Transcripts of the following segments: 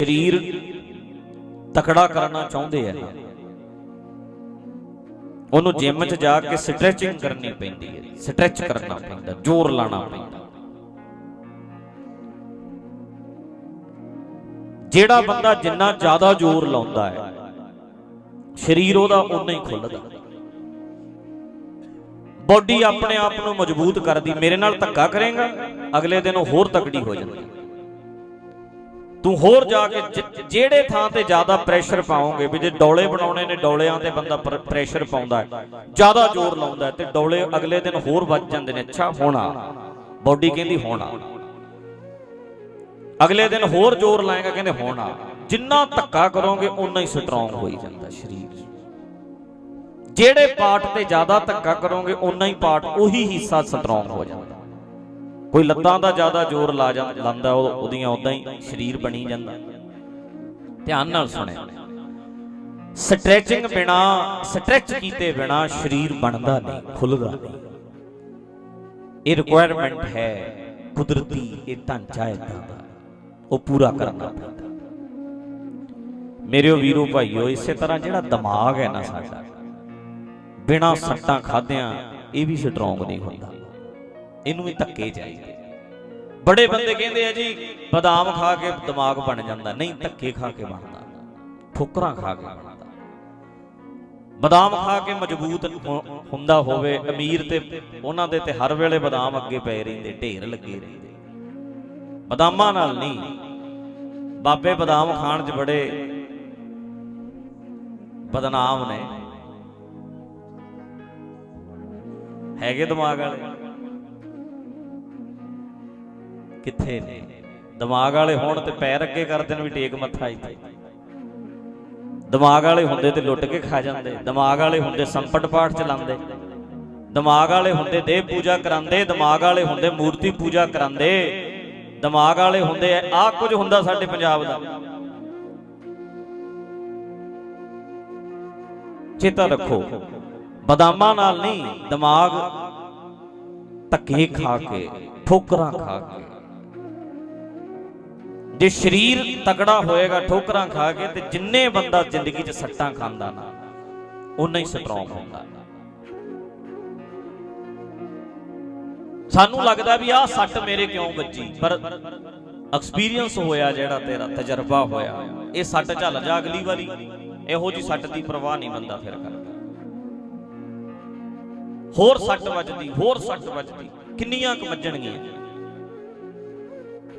ਸਰੀਰ ਤਕੜਾ ਕਰਨਾ ਚਾਹੁੰਦੇ ਆ। ਉਹਨੂੰ ਜਿਮ 'ਚ ਜਾ ਕੇ ਸਟ੍ਰੈਚਿੰਗ ਕਰਨੀ ਪੈਂਦੀ ਹੈ। ਸਟ੍ਰੈਚ ਕਰਨਾ ਪੈਂਦਾ, ਜ਼ੋਰ ਲਾਣਾ ਪੈਂਦਾ। ਜਿਹੜਾ ਬੰਦਾ ਜਿੰਨਾ ਜ਼ਿਆਦਾ ਜ਼ੋਰ ਲਾਉਂਦਾ ਹੈ, ਸਰੀਰ ਉਹਦਾ ਉਨਾ ਹੀ ਖੁੱਲਦਾ। ਬਾਡੀ ਆਪਣੇ ਆਪ ਨੂੰ ਮਜ਼ਬੂਤ ਕਰਦੀ, ਮੇਰੇ ਨਾਲ ਧੱਕਾ ਕਰੇਗਾ, ਅਗਲੇ ਦਿਨ ਉਹ ਹੋਰ ਤਕੜੀ ਹੋ ਜਾਂਦੀ। ਤੂੰ ਹੋਰ ਜਾ ਕੇ ਜਿਹੜੇ ਥਾਂ ਤੇ ਜ਼ਿਆਦਾ ਪ੍ਰੈਸ਼ਰ ਪਾਓਗੇ ਵੀ ਜੇ ਡੌਲੇ ਬਣਾਉਣੇ ਨੇ ਡੌਲਿਆਂ ਤੇ ਬੰਦਾ ਪ੍ਰ- ਪ੍ਰੈਸ਼ਰ ਪਾਉਂਦਾ ਜ਼ਿਆਦਾ ਜ਼ੋਰ ਲਾਉਂਦਾ ਤੇ ਡੌਲੇ ਅਗਲੇ ਦਿਨ ਹੋਰ ਵੱਜ ਜਾਂਦੇ ਨੇ। ਅੱਛਾ, ਹੋਣਾ। ਬਾਡੀ ਕਹਿੰਦੀ ਹੋਣਾ। ਅਗਲੇ ਦਿਨ ਹੋਰ ਜ਼ੋਰ ਲਾਏਗਾ, ਕਹਿੰਦੇ ਹੋਣਾ। ਜਿੰਨਾ ਧੱਕਾ ਕਰੋਗੇ ਉਨਾ ਹੀ ਸਟਰੋਂਗ ਹੋਈ ਜਾਂਦਾ ਸਰੀਰ। ਜਿਹੜੇ ਪਾਰਟ ਤੇ ਜ਼ਿਆਦਾ ਧੱਕਾ ਕਰੋਗੇ ਉਨਾ ਹੀ ਪਾਰਟ, ਉਹੀ ਹਿੱਸਾ ਸਟਰੋਂਗ ਹੋ ਜਾਂਦਾ। ਕੋਈ ਲੱਤਾਂ ਦਾ ਜ਼ਿਆਦਾ ਜ਼ੋਰ ਲਾ ਜਾਂ ਲਾਂਦਾ ਉਹਦੀਆਂ ਉਦਾਂ ਹੀ ਸਰੀਰ ਬਣੀ ਜਾਂਦਾ। ਧਿਆਨ ਨਾਲ ਸੁਣਿਆ ਸਟ੍ਰੈਚਿੰਗ ਬਿਨਾ, ਸਟ੍ਰੈਚ ਕੀਤੇ ਬਿਨਾ ਸਰੀਰ ਬਣਦਾ ਨਹੀਂ, ਖੁੱਲਦਾ ਨਹੀਂ। ਇਹ ਰਿਕੁਆਇਰਮੈਂਟ ਹੈ, ਕੁਦਰਤੀ, ਇਹ ਢਾਂਚਾ ਹੈ ਇਦਾਂ ਦਾ। ਉਹ ਪੂਰਾ ਕਰਨਾ ਪੈਂਦਾ। ਮੇਰਿਓ ਵੀਰੋ, ਭਾਈਓ, ਇਸੇ ਤਰ੍ਹਾਂ ਜਿਹੜਾ ਦਿਮਾਗ ਹੈ ਨਾ ਸਾਡਾ, ਬਿਨਾ ਸੱਟਾਂ ਖਾਦਿਆਂ ਇਹ ਵੀ ਸਟਰੋਂਗ ਨਹੀਂ ਹੁੰਦਾ। ਇਹਨੂੰ ਵੀ ਧੱਕੇ ਚਾਹੀਦੇ ਬੜੇ ਬੰਦੇ ਕਹਿੰਦੇ ਆ ਜੀ, ਬਦਾਮ ਖਾ ਕੇ ਦਿਮਾਗ ਬਣ ਜਾਂਦਾ, ਨਹੀਂ ਧੱਕੇ ਖਾ ਕੇ ਬਣਦਾ, ਠੋਕਰਾਂ ਖਾ ਕੇ ਬਣਦਾ। ਬਦਾਮ ਖਾ ਕੇ ਮਜ਼ਬੂਤ ਹੁੰਦਾ ਹੋਵੇ, ਅਮੀਰ ਤੇ ਉਹਨਾਂ ਦੇ ਤੇ ਹਰ ਵੇਲੇ ਬਦਾਮ ਅੱਗੇ ਪਏ ਰਹਿੰਦੇ, ਢੇਰ ਲੱਗੇ ਰਹਿੰਦੇ। ਬਦਾਮਾਂ ਨਾਲ ਨਹੀਂ। ਬਾਬੇ ਬਦਾਮ ਖਾਣ 'ਚ ਬੜੇ ਬਦਨਾਮ ਨੇ। ਹੈਗੇ ਦਿਮਾਗ ਵਾਲੇ? ਕਿੱਥੇ ਨੇ? ਦਿਮਾਗ ਵਾਲੇ ਹੋਣ ਤੇ ਪੈਰ ਅੱਗੇ ਕਰ ਦੇਣ ਵੀ ਟੇਕ ਮੱਥਾ ਇੱਥੇ। ਦਿਮਾਗ ਵਾਲੇ ਹੁੰਦੇ ਤੇ ਲੁੱਟ ਕੇ ਖਾ ਜਾਂਦੇ। ਦਿਮਾਗ ਵਾਲੇ ਹੁੰਦੇ ਸੰਪਟ ਪਾਠ ਚਲਾਉਂਦੇ। ਦਿਮਾਗ ਵਾਲੇ ਹੁੰਦੇ ਦੇਵ ਪੂਜਾ ਕਰਾਉਂਦੇ। ਦਿਮਾਗ ਵਾਲੇ ਹੁੰਦੇ ਮੂਰਤੀ ਪੂਜਾ ਕਰਾਉਂਦੇ। ਦਿਮਾਗ ਵਾਲੇ ਹੁੰਦੇ ਆ ਕੁਝ ਹੁੰਦਾ ਸਾਡੇ ਪੰਜਾਬ ਦਾ। ਚੇਤਾ ਰੱਖੋ, ਬਦਾਮਾਂ ਨਾਲ ਨਹੀਂ, ਦਿਮਾਗ ਧੱਕੇ ਖਾ ਕੇ, ਠੋਕਰਾਂ ਖਾ ਕੇ। ਜੇ ਸਰੀਰ ਤਕੜਾ ਹੋਏਗਾ, ਠੋਕਰਾਂ ਖਾ ਕੇ ਤੇ ਜਿੰਨੇ ਬੰਦਾ ਜ਼ਿੰਦਗੀ 'ਚ ਸੱਟਾਂ ਖਾਂਦਾ ਨਾ ਉਨਾ ਹੀ ਸਟਰੋਂਗ ਹੁੰਦਾ। ਸਾਨੂੰ ਲੱਗਦਾ ਵੀ ਆਹ ਸੱਟ ਮੇਰੇ ਕਿਉਂ ਵੱਜੀ? ਪਰ ਐਕਸਪੀਰੀਅੰਸ ਹੋਇਆ ਜਿਹੜਾ ਤੇਰਾ, ਤਜਰਬਾ ਹੋਇਆ, ਇਹ ਸੱਟ ਝੱਲ ਜਾ ਅਗਲੀ ਵਾਰੀ। ਇਹੋ ਜੀ ਸੱਟ ਦੀ ਪਰਵਾਹ ਨਹੀਂ ਬੰਦਾ ਫਿਰ ਕਰਦਾ। ਹੋਰ ਸੱਟ ਵੱਜਦੀ, ਹੋਰ ਸੱਟ ਵੱਜਦੀ, ਕਿੰਨੀਆਂ ਕੁ ਵੱਜਣਗੀਆਂ?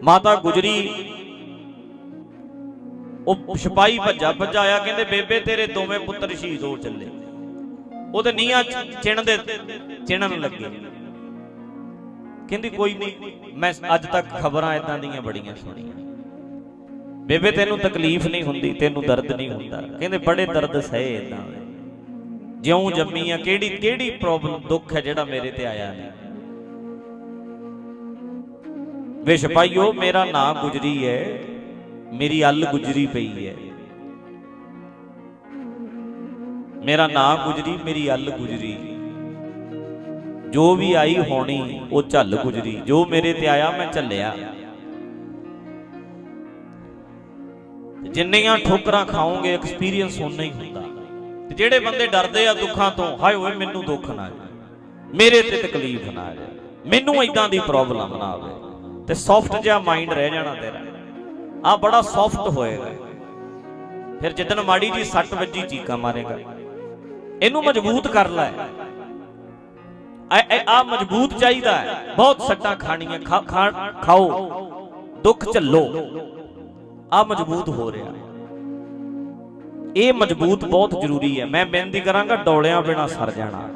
ਮਾਤਾ ਗੁਜਰੀ ਉਹ ਸਿਪਾਹੀ ਭੱਜਾ ਭੱਜਾ ਆਇਆ ਕਹਿੰਦੇ, ਬੇਬੇ, ਤੇਰੇ ਦੋਵੇਂ ਪੁੱਤਰ ਸ਼ਹੀਦ ਹੋ ਚੱਲੇ। ਉਹਦੇ ਨੀਹਾਂ ਚਿਣ ਦੇ ਚਿਣਨ ਲੱਗੇ। ਕਹਿੰਦੀ, ਕੋਈ ਨਹੀਂ, ਮੈਂ ਅੱਜ ਤੱਕ ਖਬਰਾਂ ਇਦਾਂ ਦੀਆਂ ਬੜੀਆਂ ਸੁਣੀਆਂ। ਬੇਬੇ, ਤੈਨੂੰ ਤਕਲੀਫ ਨਹੀਂ ਹੁੰਦੀ, ਤੈਨੂੰ ਦਰਦ ਨਹੀਂ ਹੁੰਦਾ। ਕਹਿੰਦੇ, ਬੜੇ ਦਰਦ ਸਹੇ ਇਦਾਂ ਜਿਉਂ ਜੰਮੀ ਆ, ਕਿਹੜੀ ਕਿਹੜੀ ਪ੍ਰੋਬਲਮ ਦੁੱਖ ਹੈ ਜਿਹੜਾ ਮੇਰੇ ਤੇ ਆਇਆ ਨਹੀਂ? ਵੇ ਸਿਪਾਹੀਓ, ਮੇਰਾ ਨਾਂ ਗੁਜਰੀ ਹੈ। ਮੇਰੀ ਅੱਲ ਗੁਜਰੀ ਪਈ ਹੈ। ਮੇਰਾ ਨਾਂ ਗੁਜਰੀ, ਮੇਰੀ ਅੱਲ ਗੁਜਰੀ। ਜੋ ਵੀ ਆਈ ਹੋਣੀ, ਉਹ ਝੱਲ ਗੁਜਰੀ। ਜੋ ਮੇਰੇ ਤੇ ਆਇਆ, ਮੈਂ ਝੱਲਿਆ। ਜਿੰਨੀਆਂ ਠੋਕਰਾਂ ਖਾਓਗੇ ਐਕਸਪੀਰੀਅੰਸ ਉਨਾ ਹੀ ਹੁੰਦਾ। ਤੇ ਜਿਹੜੇ ਬੰਦੇ ਡਰਦੇ ਆ ਦੁੱਖਾਂ ਤੋਂ, ਹਾਏ ਓਏ, ਮੈਨੂੰ ਦੁੱਖ ਨਾ ਆਏ ਮੇਰੇ ਤੇ ਤਕਲੀਫ ਨਾ ਆਏ ਮੈਨੂੰ ਇਦਾਂ ਦੀ ਪ੍ਰੋਬਲਮ ਨਾ ਆਵੇ। ਤੇ ਸੌਫਟ ਜਿਹਾ ਮਾਈਂਡ ਰਹਿ ਜਾਣਾ ਤੇਰਾ। ਆ ਬੜਾ ਸੌਫਟ ਹੋਏਗਾ। ਫਿਰ ਜਿੱਦਨ ਮਾੜੀ ਜੀ ਸੱਟ ਵੱਜੀ, ਚੀਕਾ ਮਾਰੇਗਾ। ਇਹਨੂੰ ਮਜ਼ਬੂਤ ਕਰ ਲੈ। ਆ ਮਜ਼ਬੂਤ ਚਾਹੀਦਾ ਹੈ। ਬਹੁਤ ਸੱਟਾਂ ਖਾਣੀਆਂ ਖਾਓ। ਦੁੱਖ ਝੱਲੋ। ਆ ਮਜ਼ਬੂਤ ਹੋ ਰਿਹਾ। ਇਹ ਮਜ਼ਬੂਤ ਬਹੁਤ ਜ਼ਰੂਰੀ ਹੈ। ਮੈਂ ਬੇਨਤੀ ਕਰਾਂਗਾ, ਡੋਲਿਆਂ ਬਿਨਾ ਸਰ ਜਾਣਾ।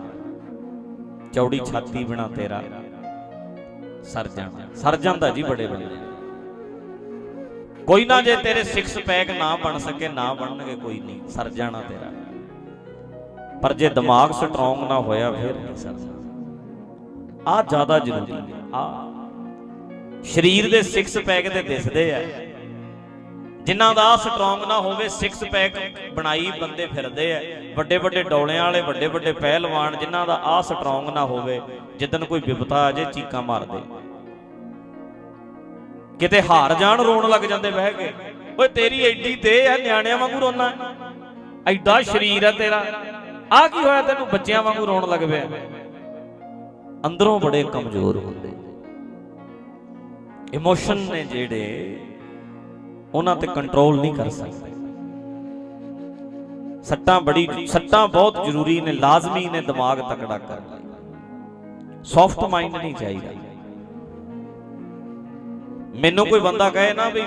ਚੌੜੀ ਛਾਤੀ ਬਿਨਾ ਤੇਰਾ ਸਰ ਜਾਣਾ। ਸਰ ਜਾਂਦਾ ਜੀ ਬੜੇ ਬੰਦੇ ਕੋਈ ਨਾ ਜੇ ਤੇਰੇ 6 ਪੈਕ ਨਾ ਬਣ ਸਕੇ ਨਾ ਬਣਨਗੇ ਕੋਈ ਨਹੀਂ। ਸਰ ਜਾਣਾ ਤੇਰਾ। ਪਰ ਜੇ ਦਿਮਾਗ ਸਟਰੋਂਗ ਨਾ ਹੋਇਆ ਫਿਰ ਨਹੀਂ ਸਰਦਾ ਆ ਜ਼ਿਆਦਾ ਜ਼ਰੂਰੀ ਹੈ ਆ। ਸਰੀਰ ਦੇ 6 ਪੈਕ ਤੇ ਦਿਸਦੇ ਆ। ਜਿਨ੍ਹਾਂ ਦਾ ਸਟਰੋਂਗ ਨਾ ਹੋਵੇ 6 ਪੈਕ ਬਣਾਈ ਬੰਦੇ ਫਿਰਦੇ ਆ। ਵੱਡੇ ਵੱਡੇ ਡੌਲਿਆਂ ਵਾਲੇ ਵੱਡੇ ਵੱਡੇ ਪਹਿਲਵਾਨ ਜਿਨ੍ਹਾਂ ਦਾ ਆ ਸਟਰੋਂਗ ਨਾ ਹੋਵੇ ਜਿੱਦਨ ਕੋਈ ਵਿਪਤਾ ਆ ਜੇ ਚੀਕਾਂ ਮਾਰਦੇ। ਕਿਤੇ ਹਾਰ ਜਾਣ, ਰੋਣ ਲੱਗ ਜਾਂਦੇ, ਬਹਿ ਕੇ। ਓਏ, ਤੇਰੀ ਐਡੀ ਤੇ ਆ ਨਿਆਣਿਆਂ ਵਾਂਗੂ ਰੋਣਾ। ਐਡਾ ਸ਼ਰੀਰ ਹੈ ਤੇਰਾ। ਆ ਕੀ ਹੋਇਆ ਤੈਨੂੰ? ਬੱਚਿਆਂ ਵਾਂਗੂ ਰੋਣ ਲੱਗ ਪਿਆ। ਅੰਦਰੋਂ ਬੜੇ ਕਮਜ਼ੋਰ ਹੁੰਦੇ। ਇਮੋਸ਼ਨ ਨੇ ਜਿਹੜੇ, ਉਹਨਾਂ ਤੇ ਕੰਟਰੋਲ ਨਹੀਂ ਕਰ ਸਕਦੇ। ਸੱਟਾਂ ਬੜੀ, ਸੱਟਾਂ ਬਹੁਤ ਜ਼ਰੂਰੀ ਨੇ, ਲਾਜ਼ਮੀ ਨੇ ਦਿਮਾਗ ਤਕੜਾ ਕਰਨ ਲਈ। ਸੌਫਟ ਮਾਈਂਡ ਨਹੀਂ ਚਾਹੀਦਾ। ਮੈਨੂੰ ਕੋਈ ਬੰਦਾ ਕਹੇ ਨਾ ਵੀ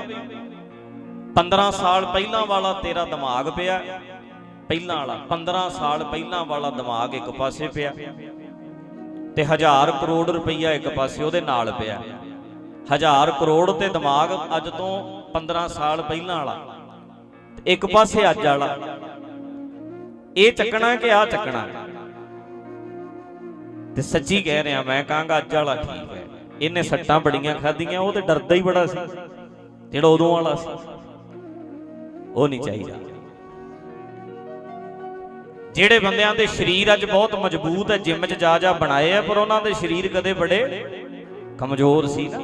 15 ਸਾਲ ਪਹਿਲਾਂ ਵਾਲਾ ਤੇਰਾ ਦਿਮਾਗ ਪਿਆ। ਪਹਿਲਾਂ ਵਾਲਾ 15 ਸਾਲ ਪਹਿਲਾਂ ਵਾਲਾ ਦਿਮਾਗ ਇੱਕ ਪਾਸੇ ਪਿਆ। ਤੇ ਹਜ਼ਾਰ ਕਰੋੜ ਰੁਪਈਆ ਇੱਕ ਪਾਸੇ ਉਹਦੇ ਨਾਲ ਪਿਆ। ਹਜ਼ਾਰ ਕਰੋੜ ਤੇ ਦਿਮਾਗ ਅੱਜ ਤੋਂ 15 ਸਾਲ ਪਹਿਲਾਂ ਵਾਲਾ। ਇੱਕ ਪਾਸੇ ਅੱਜ ਵਾਲਾ। ਇਹ ਚੱਕਣਾ ਕਿ ਆ ਚੱਕਣਾ? ਤੇ ਸੱਚੀ ਕਹਿ ਰਿਹਾ ਮੈਂ ਕਹਾਂਗਾ ਅੱਜ ਵਾਲਾ ਠੀਕ ਹੈ। ਇਹਨੇ ਸੱਟਾਂ ਬੜੀਆਂ ਖਾਧੀਆਂ, ਉਹ ਤੇ ਡਰਦਾ ਹੀ ਬੜਾ ਸੀ। ਜਿਹੜਾ ਉਦੋਂ ਵਾਲਾ ਸੀ। ਉਹ ਨਹੀਂ ਚਾਹੀਦਾ। ਜਿਹੜੇ ਬੰਦਿਆਂ ਦੇ ਸਰੀਰ ਅੱਜ ਬਹੁਤ ਮਜ਼ਬੂਤ ਹੈ, ਜਿਮ 'ਚ ਜਾ ਜਾ ਬਣਾਏ ਆ, ਪਰ ਉਹਨਾਂ ਦੇ ਸਰੀਰ ਕਦੇ ਬੜੇ ਕਮਜ਼ੋਰ ਸੀ ਨਾ।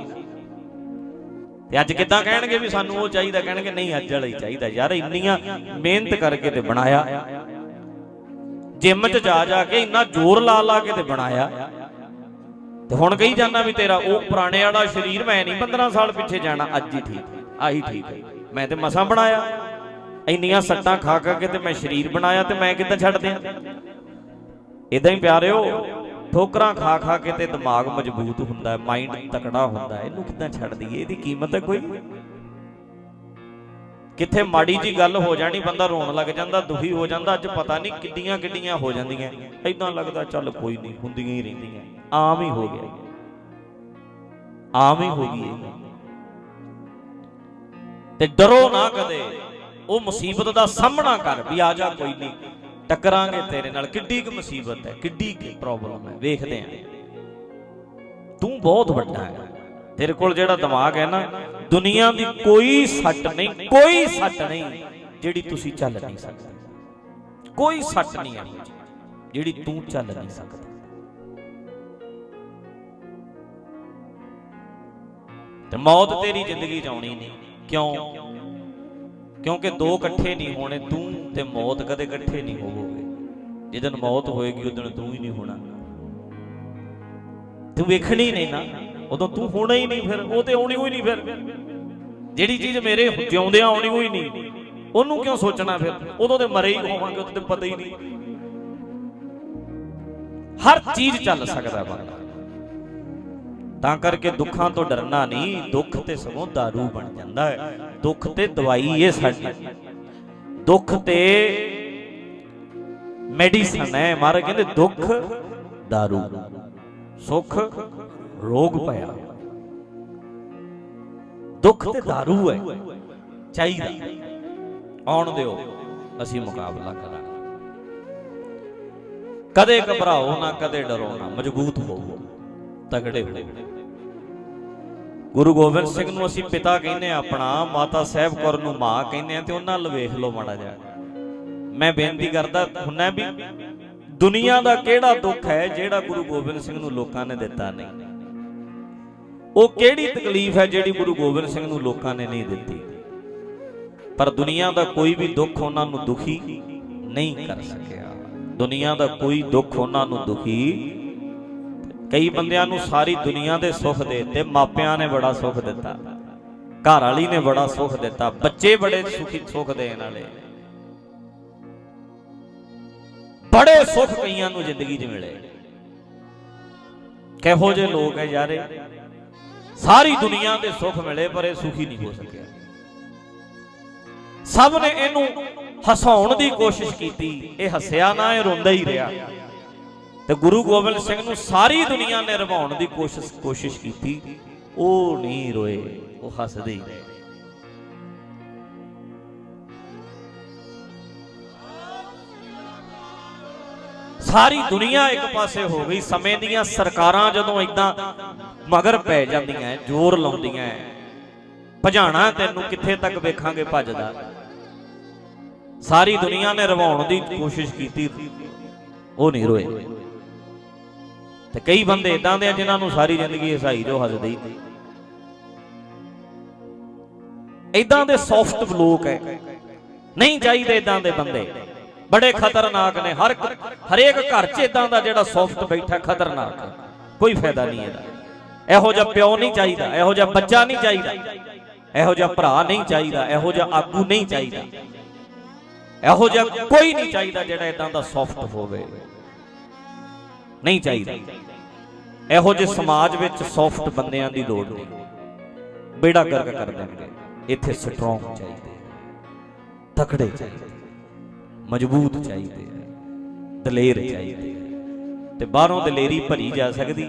ਤੇ ਅੱਜ ਕਿੱਦਾਂ ਕਹਿਣਗੇ ਵੀ ਸਾਨੂੰ ਉਹ ਚਾਹੀਦਾ, ਕਹਿਣਗੇ ਨਹੀਂ, ਅੱਜ ਵਾਲਾ ਹੀ ਚਾਹੀਦਾ। ਯਾਰ ਇੰਨੀਆਂ ਮਿਹਨਤ ਕਰਕੇ ਤੇ ਬਣਾਇਆ। ਜਿਮ 'ਚ ਜਾ ਜਾ ਕੇ ਇੰਨਾ ਜ਼ੋਰ ਲਾ ਲਾ ਕੇ ਤੇ ਬਣਾਇਆ। ਤੇ ਹੁਣ ਕਹੀ ਜਾਂਦਾ ਵੀ ਤੇਰਾ ਉਹ ਪੁਰਾਣੇ ਵਾਲਾ ਸਰੀਰ ਮੈਂ ਨਹੀਂ 15 ਸਾਲ ਪਿੱਛੇ ਜਾਣਾ, ਅੱਜ ਹੀ ਠੀਕ, ਆਹੀ ਠੀਕ ਹੈ। ਮੈਂ ਤੇ ਮਸਾਂ ਬਣਾਇਆ, ਇੰਨੀਆਂ ਸੱਟਾਂ ਖਾ ਖਾ ਕੇ ਤੇ ਮੈਂ ਸਰੀਰ ਬਣਾਇਆ ਤੇ ਮੈਂ ਕਿੱਦਾਂ ਛੱਡ ਦਿਆਂ? ਇਦਾਂ ਹੀ ਪਿਆਰਿਓ, ਠੋਕਰਾਂ ਖਾ ਖਾ ਕੇ ਤੇ ਦਿਮਾਗ ਮਜ਼ਬੂਤ ਹੁੰਦਾ ਹੈ ਮਾਈਂਡ ਤਕੜਾ ਹੁੰਦਾ ਹੈ ਇਹਨੂੰ ਕਿੱਦਾਂ ਛੱਡ ਦਈਏ? ਇਹਦੀ ਕੀਮਤ ਹੈ ਕੋਈ? ਕਿੱਥੇ ਮਾੜੀ ਜੀ ਗੱਲ ਹੋ ਜਾਣੀ, ਬੰਦਾ ਰੋਣ ਲੱਗ ਜਾਂਦਾ, ਦੁਖੀ ਹੋ ਜਾਂਦਾ, ਅੱਜ ਪਤਾ ਨਹੀਂ ਕਿੱਡੀਆਂ ਕਿੱਡੀਆਂ ਹੋ ਜਾਂਦੀਆਂ। ਐਦਾਂ ਲੱਗਦਾ, ਚੱਲ ਕੋਈ ਨਹੀਂ, ਹੁੰਦੀਆਂ ਹੀ ਰਹਿੰਦੀਆਂ। ਆਮ ਹੀ ਹੋ ਗਿਆ। ਆਮ ਹੀ ਹੋ ਗਈ ਤੇ ਡਰੋ ਨਾ ਕਦੇ। ਉਹ ਮੁਸੀਬਤ ਦਾ ਸਾਹਮਣਾ ਕਰ ਵੀ ਆ ਜਾ, ਕੋਈ ਨਹੀਂ। ਟੱਕਰਾਂਗੇ ਤੇਰੇ ਨਾਲ। ਕਿੱਡੀ ਕੁ ਮੁਸੀਬਤ ਹੈ, ਕਿੱਡੀ ਕੁ ਪ੍ਰੋਬਲਮ ਹੈ। ਵੇਖਦੇ ਆਂ ਤੂੰ ਬਹੁਤ ਵੱਡਾ ਹੈ। ਤੇਰੇ ਕੋਲ ਜਿਹੜਾ ਦਿਮਾਗ ਹੈ ਨਾ ਦੁਨੀਆ ਦੀ ਕੋਈ ਸੱਟ ਨਹੀਂ, ਕੋਈ ਸੱਟ ਨਹੀਂ ਜਿਹੜੀ ਤੁਸੀਂ ਚੱਲ ਨਹੀਂ ਸਕਦੇ। ਕੋਈ ਸੱਟ ਨਹੀਂ ਹੈ ਜਿਹੜੀ ਤੂੰ ਚੱਲ ਨਹੀਂ ਸਕਦਾ। ਤੇ ਮੌਤ ਤੇਰੀ ਜ਼ਿੰਦਗੀ ਚ ਆਉਣੀ ਨਹੀਂ। ਕਿਉਂ? ਕਿਉਂਕਿ ਦੋ ਇਕੱਠੇ ਨਹੀਂ ਹੋਣੇ ਤੂੰ ਤੇ ਮੌਤ ਕਦੇ ਇਕੱਠੇ ਨਹੀਂ ਹੋਵੋਗੇ। ਜਿੱਦਨ ਮੌਤ ਹੋਏਗੀ, ਉਦੋਂ ਤੂੰ ਹੀ ਨਹੀਂ ਹੋਣਾ। ਤੂੰ ਵੇਖਣੀ ਨਹੀਂ ਨਾ। ਉਦੋਂ ਤੂੰ ਹੋਣਾ ਹੀ ਨਹੀਂ ਫਿਰ ਉਹ ਤੇ ਆਉਣੀ ਹੋਈ ਨਹੀਂ ਫਿਰ ਜਿਹੜੀ ਚੀਜ਼ ਮੇਰੇ ਜਿਉਂਦਿਆਂ ਆਉਣੀ ਹੋਈ ਨਹੀਂ ਉਹਨੂੰ ਕਿਉਂ ਸੋਚਣਾ ਫਿਰ ਉਦੋਂ ਤੇ ਮਰੇ ਹੀ ਹੋਵਾਂਗੇ ਉਦੋਂ ਤੇ ਪਤਾ ਹੀ ਨਹੀਂ ਹਰ ਚੀਜ਼ ਚੱਲ ਸਕਦਾ ਬੰਦਾ ਤਾਂ ਕਰਕੇ ਦੁੱਖਾਂ ਤੋਂ ਡਰਨਾ ਨਹੀਂ ਦੁੱਖ ਤੇ ਸਗੋਂ दारू ਬਣ ਜਾਂਦਾ ਹੈ ਦੁੱਖ ਤੇ ਦਵਾਈ ਇਹ ਸਾਡੀ ਦੁੱਖ ਤੇ ਮੈਡੀਸਨ ਹੈ ਮਾਰੇ ਕਹਿੰਦੇ ਦੁੱਖ दारू ਸੁੱਖ ਰੋਗ ਪਿਆ ਦੁੱਖ ਤੇ दारू ਹੈ। ਚਾਹੀਦਾ। ਆਉਣ ਦਿਓ। ਅਸੀਂ ਮੁਕਾਬਲਾ ਕਰਾਂਗੇ। ਕਦੇ ਘਬਰਾਓ ਨਾ ਕਦੇ ਡਰੋ ਨਾ। ਮਜ਼ਬੂਤ ਹੋਵੋ। ਤਗੜੇ ਹੋਵੋ। ਗੁਰੂ ਗੋਬਿੰਦ ਸਿੰਘ ਨੂੰ ਅਸੀਂ ਪਿਤਾ ਕਹਿੰਦੇ ਆ ਆਪਣਾ ਮਾਤਾ ਸਾਹਿਬ ਕੌਰ ਨੂੰ ਮਾਂ ਕਹਿੰਦੇ ਆ ਤੇ ਉਹਨਾਂ ਵੱਲ ਵੇਖ ਲਓ ਮਾੜਾ ਜਿਹਾ। ਮੈਂ ਬੇਨਤੀ ਕਰਦਾ ਹੁੰਨਾ ਵੀ ਦੁਨੀਆ ਦਾ ਕਿਹੜਾ ਦੁੱਖ ਹੈ ਜਿਹੜਾ ਗੁਰੂ ਗੋਬਿੰਦ ਸਿੰਘ ਨੂੰ ਲੋਕਾਂ ਨੇ ਦਿੱਤਾ ਨਹੀਂ। ਉਹ ਕਿਹੜੀ ਤਕਲੀਫ ਹੈ ਜਿਹੜੀ ਗੁਰੂ ਗੋਬਿੰਦ ਸਿੰਘ ਨੂੰ ਲੋਕਾਂ ਨੇ ਨਹੀਂ ਦਿੱਤੀ? ਪਰ ਦੁਨੀਆ ਦਾ ਕੋਈ ਵੀ ਦੁੱਖ ਉਹਨਾਂ ਨੂੰ ਦੁਖੀ ਨਹੀਂ ਕਰ ਸਕਿਆ। ਦੁਨੀਆ ਦਾ ਕੋਈ ਦੁੱਖ ਉਹਨਾਂ ਨੂੰ ਦੁਖੀ ਕਈ ਬੰਦਿਆਂ ਨੂੰ ਸਾਰੀ ਦੁਨੀਆ ਦੇ ਸੁੱਖ ਦੇ ਤੇ ਮਾਪਿਆਂ ਨੇ ਬੜਾ ਸੁੱਖ ਦਿੱਤਾ ਘਰ ਵਾਲੀ ਨੇ ਬੜਾ ਸੁੱਖ ਦਿੱਤਾ, ਬੱਚੇ ਬੜੇ ਸੁਖੀ ਸੁੱਖ ਦੇਣ ਵਾਲੇ। ਬੜੇ ਸੁੱਖ ਕਈਆਂ ਨੂੰ ਜ਼ਿੰਦਗੀ 'ਚ ਮਿਲੇ। ਕਿਹੋ ਜਿਹੇ ਲੋਕ ਹੈ ਯਾਰੇ? ਸਾਰੀ ਦੁਨੀਆ ਦੇ ਸੁੱਖ ਮਿਲੇ, ਪਰ ਇਹ ਸੁਖੀ ਨਹੀਂ ਹੋ ਸਕਿਆ। ਸਭ ਨੇ ਇਹਨੂੰ ਹਸਾਉਣ ਦੀ ਕੋਸ਼ਿਸ਼ ਕੀਤੀ। ਇਹ ਹੱਸਿਆ ਨਾ, ਇਹ ਰੋਂਦਾ ਹੀ ਰਿਹਾ। ਤੇ ਗੁਰੂ ਗੋਬਿੰਦ ਸਿੰਘ ਨੂੰ ਸਾਰੀ ਦੁਨੀਆ ਨੇ ਰਵਾਉਣ ਦੀ ਕੋਸ਼ਿਸ਼ ਕੋਸ਼ਿਸ਼ ਕੀਤੀ। ਉਹ ਨਹੀਂ ਰੋਏ, ਉਹ ਹੱਸਦੇ ਹੀ ਰਹੇ। ਸਾਰੀ ਦੁਨੀਆ ਇੱਕ ਪਾਸੇ ਹੋ ਗਈ, ਸਮੇਂ ਦੀਆਂ ਸਰਕਾਰਾਂ ਜਦੋਂ ਇਦਾਂ ਮਗਰ ਪੈ ਜਾਂਦੀਆਂ, ਜ਼ੋਰ ਲਾਉਂਦੀਆਂ, ਭਜਾਣਾ ਤੈਨੂੰ ਕਿੱਥੇ ਤੱਕ ਵੇਖਾਂਗੇ ਭੱਜਦਾ। ਸਾਰੀ ਦੁਨੀਆ ਨੇ ਰਵਾਉਣ ਦੀ ਕੋਸ਼ਿਸ਼ ਕੀਤੀ, ਉਹ ਨਹੀਂ ਰੋਏ। ਤੇ ਕਈ ਬੰਦੇ ਇਦਾਂ ਦੇ ਆ ਜਿਨ੍ਹਾਂ ਨੂੰ ਸਾਰੀ ਜ਼ਿੰਦਗੀ ਹਸਾਈ ਜੋ ਹੱਸਦੀ। ਹੀ ਇਦਾਂ ਦੇ ਸੌਫਟ ਲੋਕ ਹੈ ਨਹੀਂ ਚਾਹੀਦੇ ਇਦਾਂ ਦੇ ਬੰਦੇ। ਬੜੇ ਖਤਰਨਾਕ ਨੇ। ਹਰ ਹਰੇਕ ਘਰ 'ਚ ਇਦਾਂ ਦਾ ਜਿਹੜਾ ਸੌਫਟ ਬੈਠਾ, ਖਤਰਨਾਕ। ਕੋਈ ਫਾਇਦਾ ਨਹੀਂ ਇਹਦਾ। ਇਹੋ ਜਿਹਾ ਪਿਓ ਨਹੀਂ ਚਾਹੀਦਾ, ਇਹੋ ਜਿਹਾ ਬੱਚਾ ਨਹੀਂ ਚਾਹੀਦਾ, ਇਹੋ ਜਿਹਾ ਭਰਾ ਨਹੀਂ ਚਾਹੀਦਾ, ਇਹੋ ਜਿਹਾ ਆਗੂ ਨਹੀਂ ਚਾਹੀਦਾ। ਇਹੋ ਜਿਹਾ ਕੋਈ ਨਹੀਂ ਚਾਹੀਦਾ ਜਿਹੜਾ ਇਦਾਂ ਦਾ ਸੌਫਟ ਹੋਵੇ। ਨਹੀਂ ਚਾਹੀਦਾ। ਇਹੋ ਜਿਹੇ ਸਮਾਜ ਵਿੱਚ ਸੌਫਟ ਬੰਦਿਆਂ ਦੀ ਲੋੜ ਨਹੀਂ। ਬੇੜਾ ਗਰਕ ਕਰ ਦੇਣਗੇ। ਇੱਥੇ ਸਟਰੋਂਗ ਚਾਹੀਦੇ। ਤਕੜੇ ਚਾਹੀਦੇ। ਮਜ਼ਬੂਤ ਚਾਹੀਦੇ ਦਲੇਰ ਚਾਹੀਦੇ ਤੇ ਬਾਹਰੋਂ ਦਲੇਰੀ ਭਰੀ ਜਾ ਸਕਦੀ।